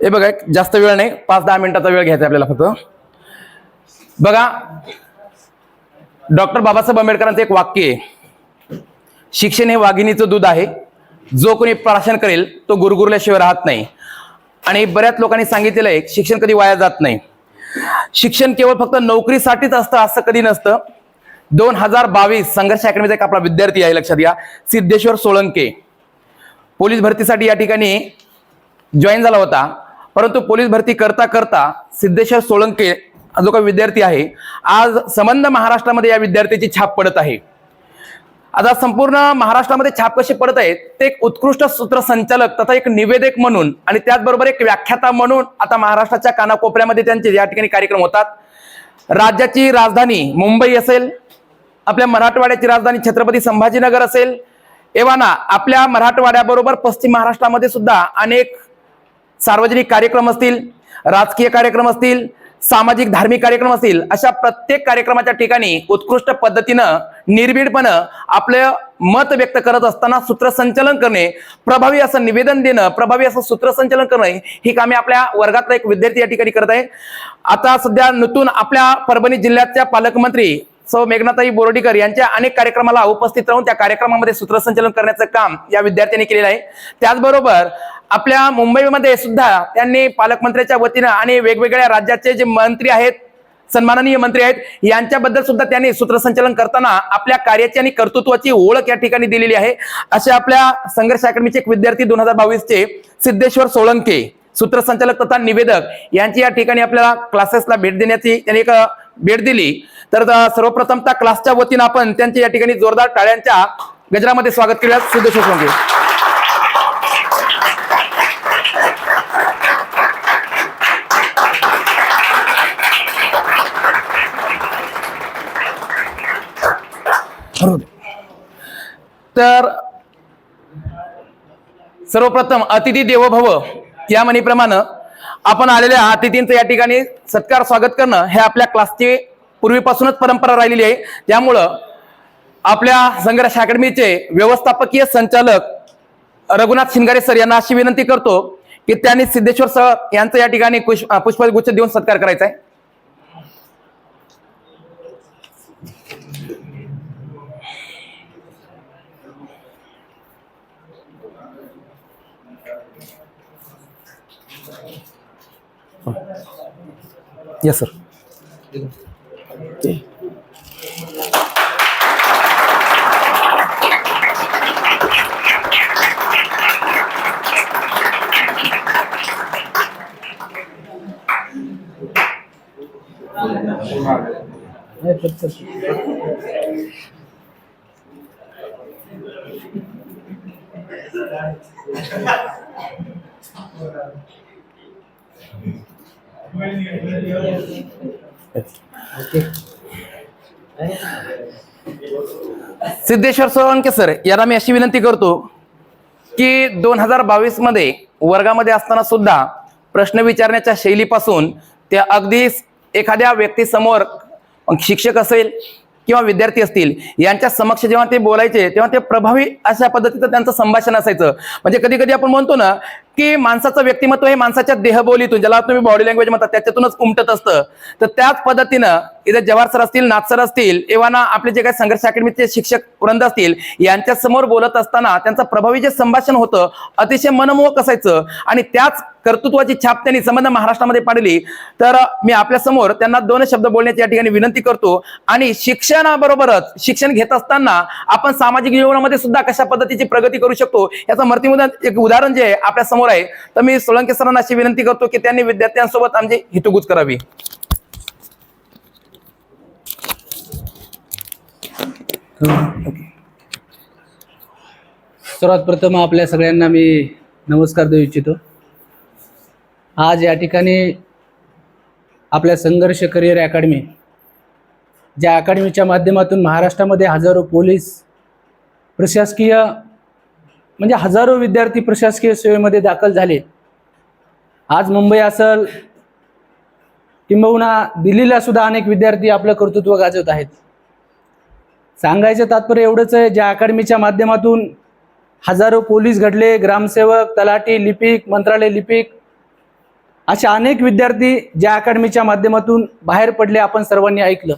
हे बघा एक जास्त वेळ नाही पाच दहा मिनिटाचा वेळ घ्यायचा आहे आपल्याला फक्त. बघा डॉक्टर बाबासाहेब आंबेडकरांचं एक वाक्य आहे. शिक्षण हे वाघिणीचं दूध आहे. जो कोणी प्राशन करेल तो गुरगुरल्याशिवाय राहत नाही. आणि बऱ्याच लोकांनी सांगितलेलं आहे शिक्षण कधी वाया जात नाही. शिक्षण केवळ फक्त नोकरीसाठीच असतं असं कधी नसतं. दोन हजार बावीस संघर्ष अकॅडमीचा एक आपला विद्यार्थी आहे लक्षात घ्या. सिद्धेश्वर सोळंके. पोलीस भरतीसाठी या ठिकाणी जॉईन झाला होता. परंतु पोलीस भरती करता करता सिद्धेश्वर सोळंके जो काही विद्यार्थी आहे आज संबंध महाराष्ट्रामध्ये या विद्यार्थ्याची छाप पडत आहे. आता संपूर्ण महाराष्ट्रामध्ये छाप कशी पडत आहेत ते एक उत्कृष्ट सूत्रसंचालक तथा एक निवेदक म्हणून आणि त्याचबरोबर एक व्याख्याता म्हणून आता महाराष्ट्राच्या कानाकोपऱ्यामध्ये त्यांचे या ठिकाणी कार्यक्रम होतात. राज्याची राजधानी मुंबई असेल आपल्या मराठवाड्याची राजधानी छत्रपती संभाजीनगर असेल एव्हाना आपल्या मराठवाड्याबरोबर पश्चिम महाराष्ट्रामध्ये सुद्धा अनेक सार्वजनिक कार्यक्रम असतील राजकीय कार्यक्रम असतील सामाजिक धार्मिक कार्यक्रम असतील अशा प्रत्येक कार्यक्रमाच्या ठिकाणी उत्कृष्ट पद्धतीनं निर्भीडपणं आपलं मत व्यक्त करत असताना सूत्रसंचलन करणे प्रभावी असं निवेदन देणं प्रभावी असं सूत्रसंचलन करणे ही कामे आपल्या वर्गातला एक विद्यार्थी या ठिकाणी करत आहे आता सध्या नूतन आपल्या परभणी जिल्ह्याच्या पालकमंत्री सौ मेघनाताई बोर्डीकर यांच्या अनेक कार्यक्रमाला उपस्थित राहून त्या कार्यक्रमामध्ये सूत्रसंचलन करण्याचं काम या विद्यार्थ्यांनी केलेलं आहे. त्याचबरोबर आपल्या मुंबईमध्ये सुद्धा त्यांनी पालकमंत्र्याच्या वतीनं आणि वेगवेगळ्या राज्याचे जे मंत्री आहेत सन्माननीय मंत्री आहेत यांच्याबद्दल सुद्धा त्यांनी सूत्रसंचालन करताना आपल्या कार्याची आणि कर्तृत्वाची ओळख या ठिकाणी दिलेली आहे. असे आपल्या संघर्ष अकॅडमीचे एक विद्यार्थी दोन हजार बावीसचे सिद्धेश्वर सोळंके सूत्रसंचालक तथा निवेदक यांची या ठिकाणी आपल्याला क्लासेसला भेट देण्याची त्यांनी एक भेट दिली. तर सर्वप्रथम त्या क्लासच्या वतीनं आपण त्यांच्या या ठिकाणी जोरदार टाळ्यांच्या गजरामध्ये स्वागत केलं सिद्धेश्वर सोळंके. तर सर्वप्रथम अतिथी देवो भव या म्हणीप्रमाणे आपण आलेल्या अतिथींचं या ठिकाणी सत्कार स्वागत करणं हे आपल्या क्लासची पूर्वीपासूनच परंपरा राहिलेली आहे. त्यामुळं आपल्या संघर्ष अकॅडमीचे व्यवस्थापकीय संचालक रघुनाथ शिंगारे सर यांना अशी विनंती करतो की त्यांनी सिद्धेश्वर सर यांचं या ठिकाणी पुष्प पुष्पगुच्छ देऊन सत्कार करायचा आहे. Yes sir Siddheshwar Solanke sir यांना मी अशी विनंती करतो की दोन हजार बावीसमध्ये वर्गामध्ये असताना सुद्धा प्रश्न विचारण्याच्या शैलीपासून त्या अगदी एखाद्या व्यक्तीसमोर शिक्षक असेल किंवा विद्यार्थी असतील यांच्या समक्ष जेव्हा ते बोलायचे तेव्हा ते प्रभावी अशा पद्धतीचं त्यांचं संभाषण असायचं. म्हणजे कधी कधी आपण म्हणतो ना की माणसाचं व्यक्तिमत्व हे माणसाच्या देहबोलीतून ज्याला तुम्ही बॉडी लँग्वेज म्हणतात त्याच्यातूनच उमटत असतं. तर त्याच पद्धतीनं इथे जवाहर सर असतील नाथ सर असतील एव्हाना आपले जे काही संघर्ष अकॅडमीचे शिक्षक वृंद असतील यांच्या समोर बोलत असताना त्यांचं प्रभावी जे संभाषण होतं अतिशय मनमोहक असायचं. आणि त्याच कर्तृत्वाची छाप त्यांनी संबंध महाराष्ट्रामध्ये पाडली. तर मी आपल्यासमोर त्यांना दोन शब्द बोलण्याची या ठिकाणी विनंती करतो. आणि शिक्षणाबरोबरच शिक्षण घेत असताना आपण सामाजिक जीवनामध्ये सुद्धा कशा पद्धतीची प्रगती करू शकतो? याचं मर्तीमुदा एक उदाहरण जे आहे आपल्यासमोर आहे. तर मी सोळंके सरांना अशी विनंती करतो की त्यांनी विद्यार्थ्यांसोबत आमची हितगुज करावी. सर्वात प्रथम आपल्या सगळ्यांना मी नमस्कार देऊ इच्छितो. आज या ठिकाणी आपल्या संघर्ष करिअर अकॅडमी ज्या अकॅडमीच्या माध्यमातून महाराष्ट्रामध्ये हजारो पोलीस प्रशासकीय म्हणजे हजारो विद्यार्थी प्रशासकीय सेवेमध्ये दाखल झाले. आज मुंबई असल किंबहुना दिल्लीला सुद्धा अनेक विद्यार्थी आपलं कर्तृत्व गाजवत आहेत. सांगायचं तात्पर्य एवढंच आहे ज्या अकॅडमीच्या माध्यमातून हजारो पोलीस घडले ग्रामसेवक तलाठी लिपिक मंत्रालय लिपिक अशा अनेक विद्यार्थी ज्या अकॅडमीच्या माध्यमातून बाहेर पडले आपण सर्वांनी ऐकलं.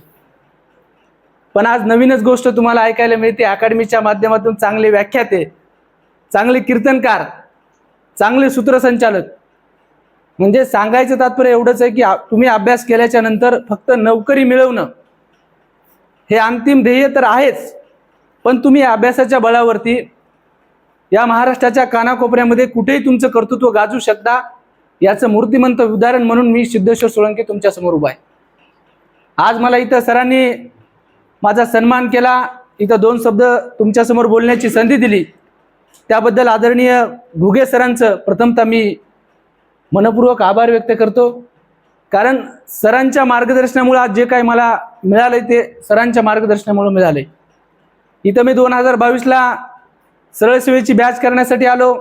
पण आज नवीनच गोष्ट तुम्हाला ऐकायला मिळते. अकॅडमीच्या माध्यमातून चांगले व्याख्याते चांगले कीर्तनकार चांगले सूत्रसंचालक. म्हणजे सांगायचं तात्पर्य एवढंच आहे की तुम्ही अभ्यास केल्याच्यानंतर फक्त नोकरी मिळवणं हे अंतिम ध्येय तर आहेच. पण तुम्ही अभ्यासाच्या बळावरती या महाराष्ट्राच्या कानाकोपऱ्यामध्ये कुठेही तुमचं कर्तृत्व गाजू शकता. याचं मूर्तिमंत उदाहरण म्हणून मी सिद्धेश्वर सोळंके तुमच्यासमोर उभा आहे. आज मला इथं सरांनी माझा सन्मान केला. इथं दोन शब्द तुमच्यासमोर बोलण्याची संधी दिली. त्याबद्दल आदरणीय घुगे सरांचं प्रथमतः मी मनपूर्वक आभार व्यक्त करतो. कारण सरांच्या मार्गदर्शनामुळे आज जे काही मला मिळालंय ते सरांच्या मार्गदर्शनामुळे मिळालंय. इथं मी दोन हजार बावीसला सरळ सेवेची बॅच करण्यासाठी आलो.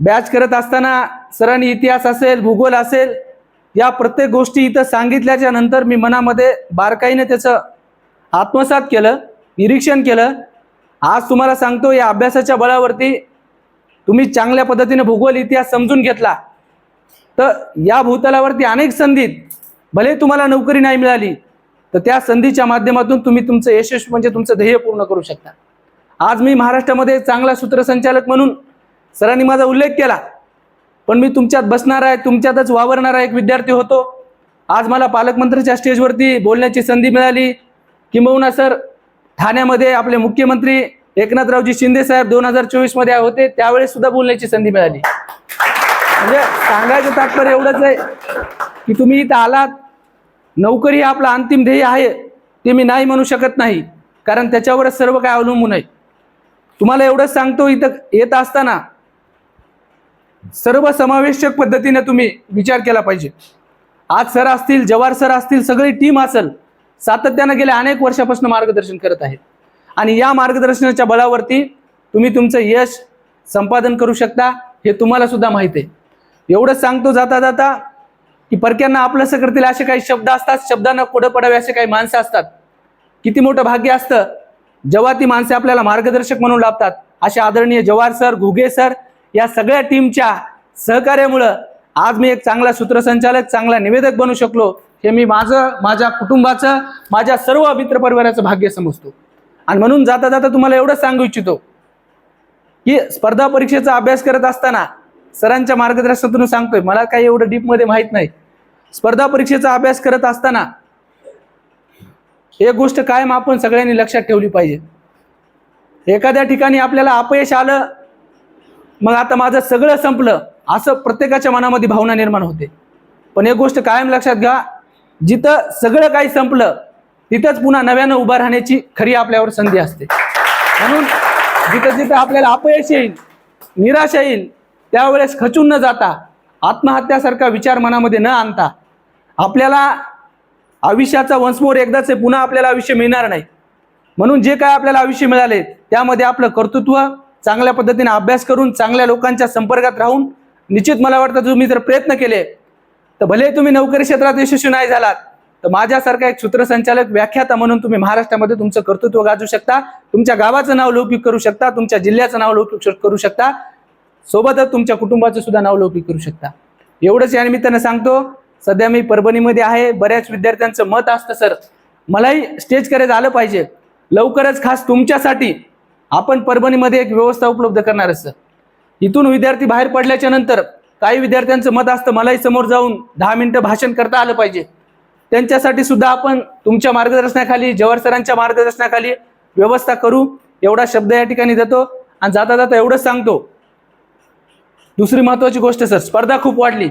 बॅच करत असताना सरांनी इतिहास असेल भूगोल असेल या प्रत्येक गोष्टी इथं सांगितल्याच्या नंतर मी मनामध्ये बारकाईने त्याचं आत्मसात केलं निरीक्षण केलं. आज तुम्हाला सांगतो या अभ्यासाच्या बळावरती तुम्ही चांगल्या पद्धतीने भूगोल इतिहास समजून घेतला. तर या भूतलावरती अनेक संधीत भले तुम्हाला नोकरी नाही मिळाली तर त्या संधीच्या माध्यमातून तुम्ही तुमचं यशस्वी म्हणजे तुमचं ध्येय पूर्ण करू शकता. आज मी महाराष्ट्रामध्ये चांगला सूत्रसंचालक म्हणून सरांनी माझा उल्लेख केला. पण मी तुमच्यात बसणार आहे तुमच्यातच वावरणारा एक विद्यार्थी होतो. आज मला पालकमंत्र्याच्या स्टेजवरती बोलण्याची संधी मिळाली. किंबहुना सर ठाण्यामध्ये आपले मुख्यमंत्री एकनाथरावजी शिंदे साहेब दोन हजार चोवीसमध्ये होते त्यावेळेस सुद्धा बोलण्याची संधी मिळाली. म्हणजे सांगायचं तात्पर्य एवढंच आहे की तुम्ही इथं आलात. नोकरी हा आपला अंतिम ध्येय आहे ते मी नाही म्हणू शकत नाही कारण त्याच्यावरच सर्व काय अवलंबून आहे. तुम्हाला एवढंच सांगतो इथं येत असताना सर्व समावेशक पद्धतीने तुम्ही विचार केला पाहिजे. आज सर असतील जवार सर असतील सगळी टीम असेल सातत्यानं गेल्या अनेक वर्षापासून मार्गदर्शन करत आहेत. आणि या मार्गदर्शनाच्या बळावरती तुम्ही तुमचं यश संपादन करू शकता हे तुम्हाला सुद्धा माहिती आहे. एवढंच सांगतो जाता जाता की परक्यांना आपलंसं करतील असे काही शब्द असतात शब्दांना पुढं पडावे असे काही माणसं असतात. किती मोठं भाग्य असतं जेव्हा ती माणसे आपल्याला मार्गदर्शक म्हणून लाभतात. असे आदरणीय जवार सर घुगे सर या सगळ्या टीमच्या सहकार्यामुळं आज मी एक चांगला सूत्रसंचालक चांगला निवेदक बनू शकलो हे मी माझं माझ्या कुटुंबाचं माझ्या सर्व मित्रपरिवाराचं भाग्य समजतो. आणि म्हणून जाता जाता तुम्हाला एवढं सांगू इच्छितो की स्पर्धा परीक्षेचा अभ्यास करत असताना सरांच्या मार्गदर्शनातून सांगतोय मला काही एवढं डीपमध्ये माहीत नाही. स्पर्धा परीक्षेचा अभ्यास करत असताना एक गोष्ट कायम आपण सगळ्यांनी लक्षात ठेवली पाहिजे. एखाद्या ठिकाणी आपल्याला अपयश आलं मग आता माझं सगळं संपलं. असं प्रत्येकाच्या मनामध्ये भावना निर्माण होते. पण एक गोष्ट कायम लक्षात घ्या जिथं सगळं काही संपलं तिथंच पुन्हा नव्यानं उभं राहण्याची खरी आपल्यावर संधी असते. म्हणून जिथं जिथं आपल्याला अपयश येईल निराशा येईल त्यावेळेस खचून न जाता आत्महत्यासारखा विचार मनामध्ये न आणता आपल्याला आयुष्याचा वंशमोर एकदाच पुन्हा आपल्याला आयुष्य मिळणार नाही. म्हणून जे काय आपल्याला आयुष्य मिळाले त्यामध्ये आपलं कर्तृत्व चांगल्या पद्धतीने अभ्यास करून चांगल्या लोकांच्या संपर्कात राहून निश्चित मला वाटतं तुम्ही जर प्रयत्न केले तर भले तुम्ही नोकरी क्षेत्रात यशस्वी नाही झालात तर माझ्यासारखा एक सूत्रसंचालक व्याख्याता म्हणून तुम्ही महाराष्ट्रामध्ये तुमचं कर्तृत्व गाजू शकता तुमच्या गावाचं नाव लौकिक करू शकता तुमच्या जिल्ह्याचं नाव लौकिक करू शकता सोबतच तुमच्या कुटुंबाचं सुद्धा नाव लौकिक करू शकता. एवढंच या निमित्तानं सांगतो सध्या मी परभणीमध्ये आहे बऱ्याच विद्यार्थ्यांचं मत असतं सर मलाही स्टेज करायचं आलं पाहिजे. लवकरच खास तुमच्यासाठी आपण परभणीमध्ये एक व्यवस्था उपलब्ध करणार आहे सर. इथून विद्यार्थी बाहेर पडल्याच्या नंतर काही विद्यार्थ्यांचं मत असतं मलाही समोर जाऊन दहा मिनिटं भाषण करता आलं पाहिजे. त्यांच्यासाठी सुद्धा आपण तुमच्या मार्गदर्शनाखाली जवाहर सरांच्या मार्गदर्शनाखाली व्यवस्था करू. एवढा शब्द या ठिकाणी देतो आणि जाता जाता एवढंच सांगतो. दुसरी महत्वाची गोष्ट सर स्पर्धा खूप वाढली.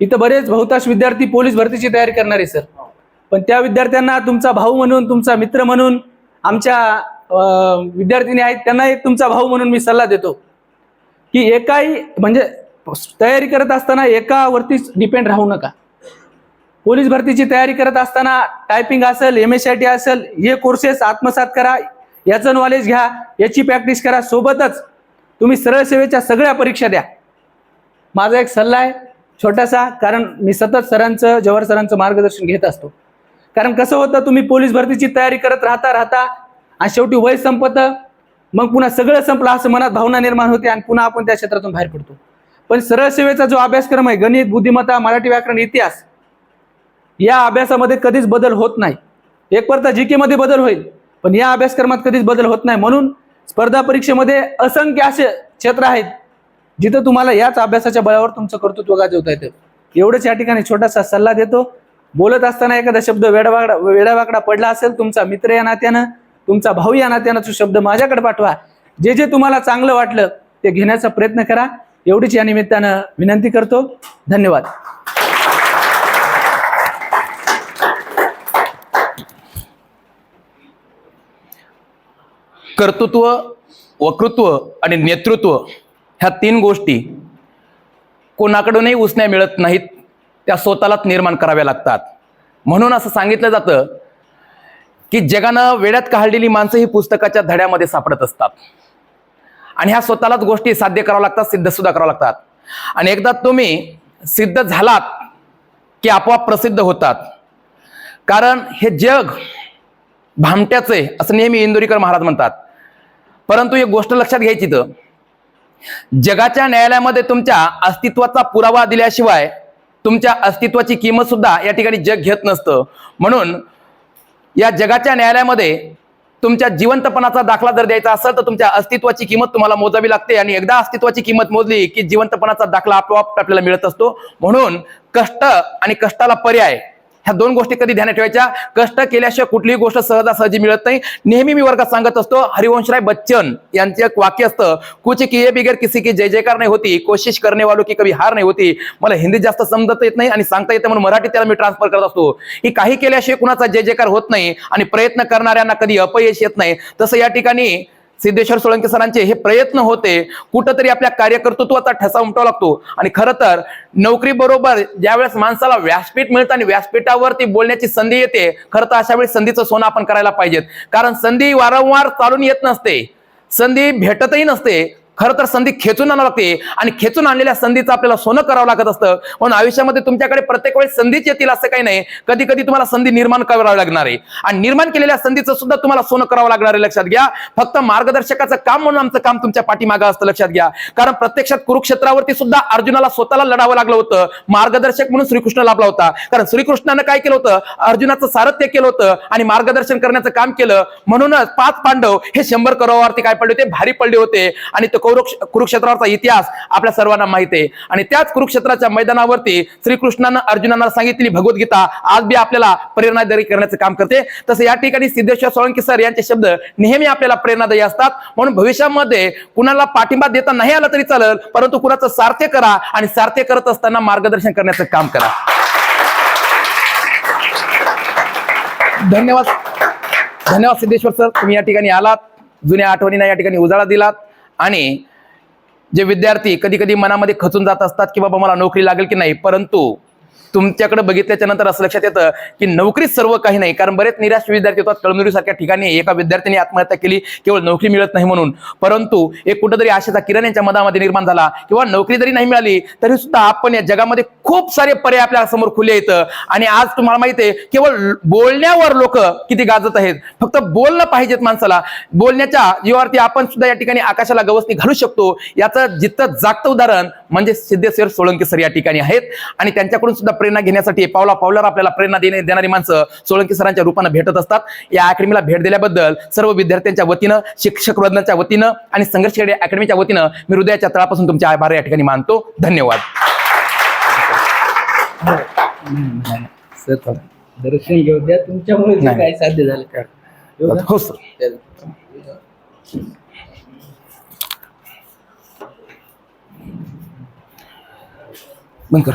इथं बरेच बहुतांश विद्यार्थी पोलीस भरतीची तयारी करणारे सर. पण त्या विद्यार्थ्यांना तुमचा भाऊ म्हणून तुमचा मित्र म्हणून आमच्या विद्यार्थिनी आहेत त्यांना एक तुमचा भाऊ म्हणून मी सल्ला देतो. की एकाही म्हणजे तयारी करत असताना एकावरतीच डिपेंड राहू नका. पोलीस भरतीची तयारी करत असताना टायपिंग असेल एम एस आय टी असेल हे कोर्सेस आत्मसात करा याचं नॉलेज घ्या याची प्रॅक्टिस करा सोबतच तुम्ही सरळ सेवेच्या सगळ्या परीक्षा द्या. माझा एक सल्ला आहे छोटासा कारण मी सतत सरांचं जवाहर सरांचं मार्गदर्शन घेत असतो. कारण कसं होतं तुम्ही पोलीस भरतीची तयारी करत राहता राहता आणि शेवटी वय संपतं. मग पुन्हा सगळं संपलं असं मनात भावना निर्माण होते आणि पुन्हा आपण त्या क्षेत्रातून बाहेर पडतो. पण सरळ सेवेचा जो अभ्यासक्रम आहे गणित बुद्धिमत्ता मराठी व्याकरण इतिहास या अभ्यासामध्ये कधीच बदल होत नाही. एक परता जी केमध्ये बदल होईल पण या अभ्यासक्रमात कधीच बदल होत नाही. म्हणून स्पर्धा परीक्षेमध्ये असंख्य असे क्षेत्र आहेत जिथं तुम्हाला याच अभ्यासाच्या बळावर तुमचं कर्तृत्व गाजवता येतं. एवढंच या ठिकाणी छोटासा सल्ला देतो. बोलत असताना एखादा शब्द वेडावाकडा वेडावाकडा पडला असेल तुमचा मित्र या नात्यानं तुमचा भाऊ या नात्यानं शब्द माझ्याकडे पाठवा. जे जे तुम्हाला चांगलं वाटलं ते घेण्याचा प्रयत्न करा. एवढीच या निमित्तानं विनंती करतो. धन्यवाद. कर्तृत्व वक्तृत्व आणि नेतृत्व ह्या तीन गोष्टी कोणाकडूनही उसण्या मिळत नाहीत त्या स्वतःलाच निर्माण कराव्या लागतात. म्हणून असं सांगितलं जातं की जगानं वेळात काढलेली माणसं ही पुस्तकाच्या धड्यामध्ये सापडत असतात. आणि ह्या स्वतःलाच गोष्टी साध्य कराव्या लागतात सिद्ध सुद्धा कराव्या लागतात. आणि एकदा तुम्ही सिद्ध झालात की आपोआप प्रसिद्ध होतात. कारण हे जग भामट्याचे असं नेहमी इंदोरीकर महाराज म्हणतात. परंतु एक गोष्ट लक्षात घ्यायची तर जगाच्या न्यायालयामध्ये तुमच्या अस्तित्वाचा पुरावा दिल्याशिवाय तुमच्या अस्तित्वाची किंमत सुद्धा या ठिकाणी जग घेत नसतं. म्हणून या जगाच्या न्यायालयामध्ये तुमच्या जिवंतपणाचा दाखला जर द्यायचा असेल तर तुमच्या अस्तित्वाची किंमत तुम्हाला मोजावी लागते. आणि एकदा अस्तित्वाची किंमत मोजली की जिवंतपणाचा दाखला आपोआप आपल्याला मिळत असतो. म्हणून कष्ट आणि कष्टाला पर्याय ह्या दोन गोष्टी कधी ध्यानात ठेवायच्या? कष्ट केल्याशिवाय कुठलीही गोष्ट सहजासहजी मिळत नाही. नेहमी मी वर्गात सांगत असतो हरिवंशराय बच्चन यांचे एक वाक्य असतं कुछ किए बिगर किसी की जय जयकार नाही होती कोशिश करणे वालो की कभी हार नाही होती. मला हिंदी जास्त समजत येत नाही आणि सांगता येतं म्हणून मराठी त्याला मी ट्रान्सफर करत असतो. की काही केल्याशिवाय कुणाचा जय जयकार होत नाही आणि प्रयत्न करणाऱ्यांना कधी अपयश येत नाही. तसं या ठिकाणी सिद्धेश्वर सोळंके सरांचे हे प्रयत्न होते कुठंतरी आपल्या कार्यकर्तृत्वाचा ठसा उमटावा लागतो. आणि खरं तर नोकरी बरोबर ज्यावेळेस माणसाला व्यासपीठ मिळतं आणि व्यासपीठावरती बोलण्याची संधी येते खरं तर अशा वेळी संधीचं सोनं आपण करायला पाहिजेत. कारण संधी वारंवार चालून येत नसते. संधी भेटतही नसते. खरं तर संधी खेचून आणावं लागते. आणि खेचून आणलेल्या संधीचं आपल्याला सोनं करावं लागत असतं. म्हणून आयुष्यामध्ये तुमच्याकडे प्रत्येक वेळेस संधीच येतील असं काही नाही. कधी कधी तुम्हाला संधी निर्माण करावी लागणार आहे. आणि निर्माण केलेल्या संधीचं सुद्धा तुम्हाला सोनं करावं लागणार आहे. लक्षात घ्या. फक्त मार्गदर्शकाचं काम म्हणून आमचं काम तुमच्या पाठीमागं असतं. लक्षात घ्या. कारण प्रत्यक्षात कुरुक्षेत्रावरती सुद्धा अर्जुनाला स्वतःला लढावं लागलं होतं. मार्गदर्शक म्हणून श्रीकृष्ण लाभला होता. कारण श्रीकृष्णानं काय केलं होतं? अर्जुनाचं सारथ्य केलं होतं. आणि मार्गदर्शन करण्याचं काम केलं. म्हणूनच पाच पांडव हे शंभर करोवावरती काय पडले होते? भारी पडले होते. आणि तो कौरक्ष कुरुक्षेत्राचा इतिहास आपल्या सर्वांना माहिती आहे. आणि त्याच कुरुक्षेत्राच्या मैदानावरती श्रीकृष्णानं अर्जुनांना सांगितलेली भगवद्गीता आज बी आपल्याला प्रेरणादायी करण्याचं काम करते. तसं या ठिकाणी सिद्धेश्वर सोळंकी सर यांचे शब्द नेहमी आपल्याला प्रेरणादायी असतात. म्हणून भविष्यामध्ये कुणाला पाठिंबा देता नाही आला तरी चालेल परंतु कुणाचं सार्थ्य करा आणि सार्थ्य करत असताना मार्गदर्शन करण्याचं काम करा. धन्यवाद. धन्यवाद सिद्धेश्वर सर. तुम्ही या ठिकाणी आलात. जुन्या आठवणींना या ठिकाणी उजाळा दिलात. आणि जे विद्यार्थी कधी कधी मनामध्ये खचून जात असतात की बाबा मला नोकरी लागेल की नाही परंतु तुमच्याकडे बघितल्याच्या नंतर असं लक्षात येतं की नोकरीच सर्व काही नाही. कारण बरेच निराश विद्यार्थी होतात कळमनुरीसारख्या ठिकाणी एका विद्यार्थ्याने आत्महत्या केली केवळ नोकरी मिळत नाही म्हणून. परंतु एक कुठंतरी आशेचा किरण यांच्या मनामध्ये निर्माण झाला किंवा नोकरी जरी नाही मिळाली तरी सुद्धा आपण या जगामध्ये खूप सारे पर्याय आपल्यासमोर खुले येतं. आणि आज तुम्हाला माहिती आहे केवळ बोलण्यावर लोक किती गाजत आहेत. फक्त बोलणं पाहिजेत माणसाला. बोलण्याच्या जीवावरती आपण सुद्धा या ठिकाणी आकाशाला गवसणी घालू शकतो. याचं जिथं जागतं उदाहरण म्हणजे सिद्धेश्वर सोळंकी सर या ठिकाणी आहेत. आणि त्यांच्याकडून सुद्धा प्रेरणा घेण्यासाठी पावला पावलावर आपल्याला प्रेरणा देणे देणारी माणसं सोळंके सरांच्या रूपानं भेटत असतात. या अकॅडमीला भेट दिल्याबद्दल सर्व विद्यार्थ्यांच्या वतीनं शिक्षक वर्गाच्या वतीनं आणि संघर्ष अकॅडमीच्या वतीनं मी हृदयाच्या तळापासून तुमचे आभार या ठिकाणी मानतो. धन्यवाद. दर्शन घेऊ द्या. तुमच्यामुळे. काही साध्य झालं का? हो सर. बंद कर